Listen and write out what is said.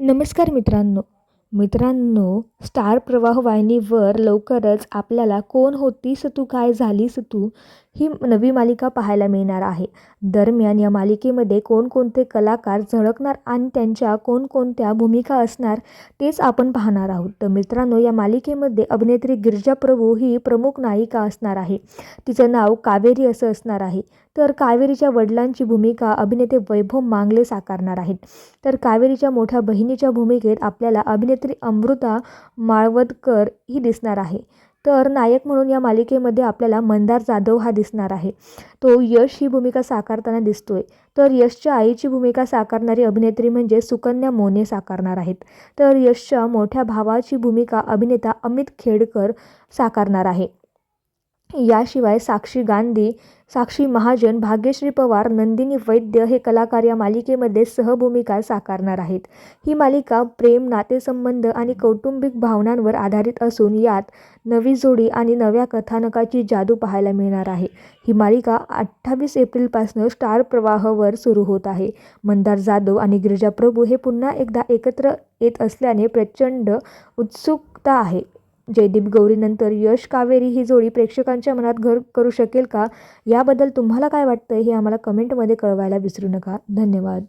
नमस्कार मित्रांनो. मित्रांनो स्टार प्रवाह वाहिनीवर लवकरच आपल्याला कोण होतीस तू काय झालीस तू ही नवी मालिका पाहायला मिळणार आहे. दरम्यान या मालिकेमध्ये कोणकोणते कलाकार झळकणार आणि त्यांच्या कोणकोणत्या भूमिका असणार तेच आपण पाहणार आहोत. तर मित्रांनो या मालिकेमध्ये अभिनेत्री गिरजा प्रभू ही प्रमुख नायिका असणार आहे. तिचं नाव कावेरी असं असणार आहे. तर कावेरीच्या वडिलांची भूमिका अभिनेते वैभव मांगले साकारणार आहेत. तर कावेरीच्या मोठ्या बहिणीच्या भूमिकेत आपल्याला अभिनेत्री अमृता माळवदकर ही दिसणार आहे. तर नायक म्हणून या मालिकेमध्ये आपल्याला मंदार जाधव हा दिसणार आहे. तो यश ही भूमिका साकारताना दिसतोय. तर यशच्या आईची भूमिका साकारणारी अभिनेत्री म्हणजे सुकन्या मोने साकारणार आहेत. तर यशच्या मोठ्या भावाची भूमिका अभिनेता अमित खेडकर साकारणार आहे. याशिवाय साक्षी गांधी साक्षी महाजन भाग्यश्री पवार नंदिनी वैद्य हे कलाकार या मालिकेमध्ये सहभूमिका साकारणार आहेत. ही मालिका प्रेम नातेसंबंध आणि कौटुंबिक भावनांवर आधारित असून यात नवी जोडी आणि नव्या कथानकाची जादू पाहायला मिळणार आहे. ही मालिका अठ्ठावीस एप्रिलपासून स्टार प्रवाहावर सुरू होत आहे. मंदार जाधव आणि गिरिजा प्रभू हे पुन्हा एकदा एकत्र येत असल्याने प्रचंड उत्सुकता आहे. जयदीप गौरीनंतर यश कावेरी ही जोडी प्रेक्षकांच्या मनात घर करू शकेल का? याबद्दल तुम्हाला काय वाटतं हे आम्हाला कमेंटमध्ये कळवायला विसरू नका. धन्यवाद.